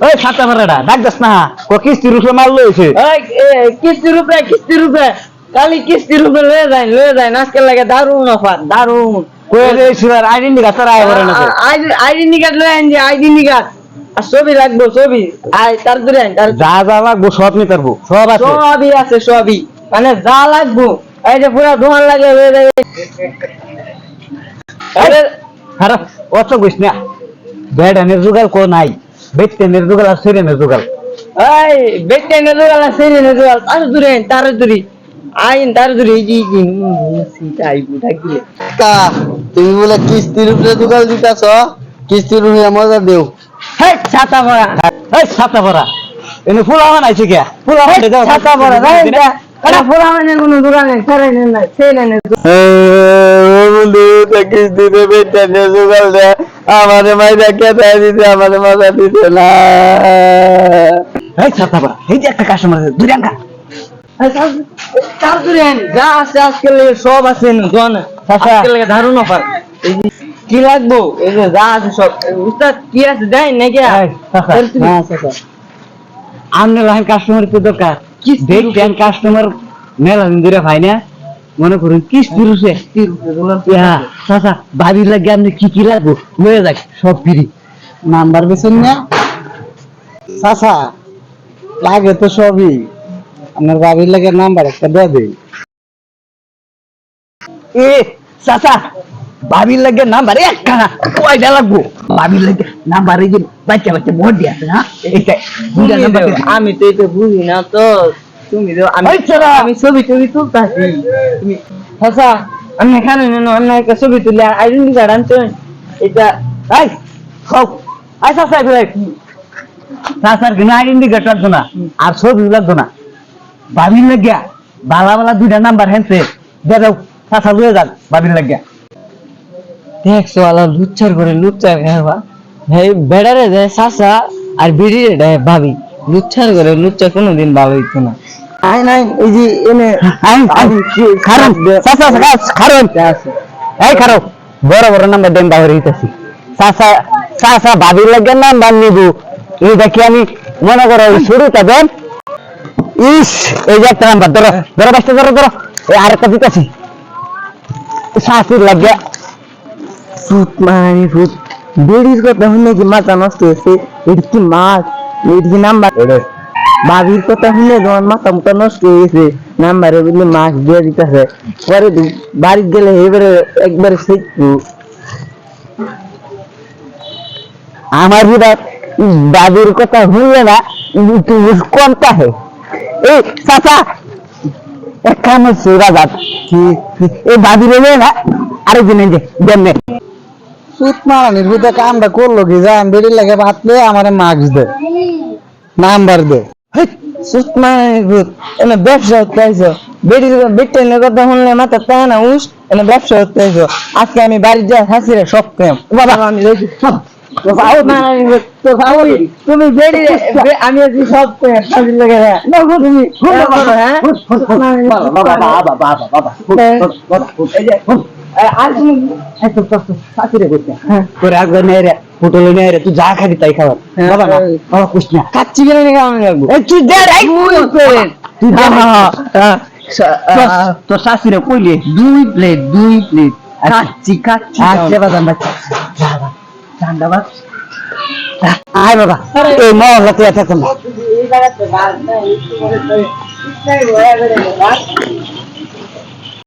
ওই সাতটা মারাটা ডাক দাস না। ও কিস্তি রুপে মাল লইছে। ওই এ, কিস্তির উপরে কিস্তির উপরে কালি কিস্তির উপরে লয়ে যায় লয়ে যায় আজকে লাগে দারুণ অফার দারুণ। আইডেন্টি না লয়ে যে আইডি নিকাট আর ছবি লাগবো ছবি। আই তার ধরে আইন তার যা যা লাগবো সব নিতে পারব সব আছে। সবই আছে সবই। মানে যা লাগবো এই যে পুরা দোকান লাগে লয়ে যায় আরে আরে অত কইস না। বেড আনের জুগাল কো নাই। বেটে নে দোকান আছে নে দোকান আর দূরে আইন তার দূরে। আইন তার দূরে। এই যে এই যে, উম, সিটা আইবো ডাকিলে কা তুমি বলে কিস্তির উপরে দোকান দিতাছ? কিস্তির উপরে মজা দেও। হেই ছাতা পরা এই ছাতা ভরা। এনে ফুল আওয়ান আইছে কে ফুল দে দাও। ছাতা পরা রাইন দা এটা পুরা মানে কোনো দোকানে ছাড়াই নেন না ছেলে নেন বন্ধু কিস্তিতে বেটা নিয়ে দোকান দে। আমাদের মাইরা কেটে দিতে আমাদের মজা দিতে না। এই এই যে একটা কাস্টমার আছে দূরে যা আছে আজকাল সব আছে দোকান। আজকাল লেগে দারুণ অফার। কি লাগবো? এই যে যা আছে সব। উস্তাদ কি আছে? দেয় নাকি। হ্যাঁ আমনে লাইন কাস্টমার তো দরকার। দেখতেন কাস্টমার মেলা দিন ধরে ভাই না। মনে করুন কিস্তি রুসে ইয়া চাচা বাড়ির লাগে আপনি কি কি লাগবো লয়ে যাক সব ফ্রি। নাম্বার বেছেন না? চাচা লাগে তো সবই। আমার বাবির লাগে নাম্বার একটা দিয়ে দেই এ চাচা ভাবির লাগে নাম্বার একটা না কয়টা লাগবো? ভাবির লাগে নাম্বার এই যে বাচ্চা বাচ্চা ভোট দিয়ে আছে না এইটা নাম্বার দাও, আমি তো এটা বুঝি না তো। তুমি দাও, আমি। আমি ছবি টবি তুলতাছি। তুমি আচ্ছা আমি এখানে নেন আমি একটা ছবি তুলি আর আইডেন্টি কার্ড আনতে এটা এই সব। আই চাচা এগুলো কি চাচার কিন্তু আইডেন্টি কার্ড লাগতো না। আর ছবি লাগতো না। ভাবির লাগিয়া বালা বালা দুইটা নাম্বার হ্যান্সে দে দাও চাচা লয়ে যাক ভাবির লাগিয়া। দেখছ আলা লুচ্চার করে লুচ্চার খাবা ভাই বেড়ারে দেয় সাসা আর বিড়িরে দেয় ভাবি লুচ্চার করে লুচ্চা কোনোদিন ভালো হইতো না। আই নাই এই যে এনে আই আই খারাপ চাচা খারাপ এই খারাপ বড় বড় নাম্বার দেন বাহির হইতেছি। চাচা চাচা ভাবির লাগিয়া নাম্বার নিব। এই দেখি আমি মনে করো শুরুটা দেন। ইস এই যে একটা নাম্বার ধরো ধরো বাসটা ধরো ধরো। এই আরেকটা দিতেছি। শাশুর লাগিয়া ফুট মারি ফুট। বেড়ির কথা শুনে কি মাথা নষ্ট হয়েছে এটা কি মাছ এটা কি নাম্বার? ভাবির কথা শুনে তোমার মাথা মুথা নষ্ট হয়ে গেছে নাম্বারে বললে মাছ দিয়ে দিতেছে পরে দু- বাড়ি গেলে এবারে একবারে শিখব আমার বিরাট দাদির কথা শুনলে না তুমি কমতা হে এই চাচা এক কাম হচ্ছে রাজাত এই দাদি রে না আরেকদিন এই যে দেন নে। সুত মারানির ভিতরে কামটা করল কি জান বেড়ির লাগে ভাতলে আমার মার্কস দে নাম্বার দে সুস্থ মানে ভূত এনে ব্যবসা করতে আইসো বেড়ির কথা শুনলে মাথা তাই না উস। এনে ব্যবসা করতে আজকে আমি বাড়ি যাই হাসিরে সব কেম। বাবা আমি তুমি বেড়ি আমি আছি সব লাগে তুমি হ্যাঁ বাবা বাবা বাবা বাবা এই যে তোর রে তুই যা খাবি তাই খাবার। বাবা না বাবা কুছ না। কাচ্চি কিনে লাগবো এই তুই দে তুই দে। তো শাশুড়ি কইলে দুই প্লেট দুই প্লেট। কাচ্চি কাচ্চি আচ্ছা বাদাম ঠান্ডা বাদ আয় বাবা। এই মহল্লা তুই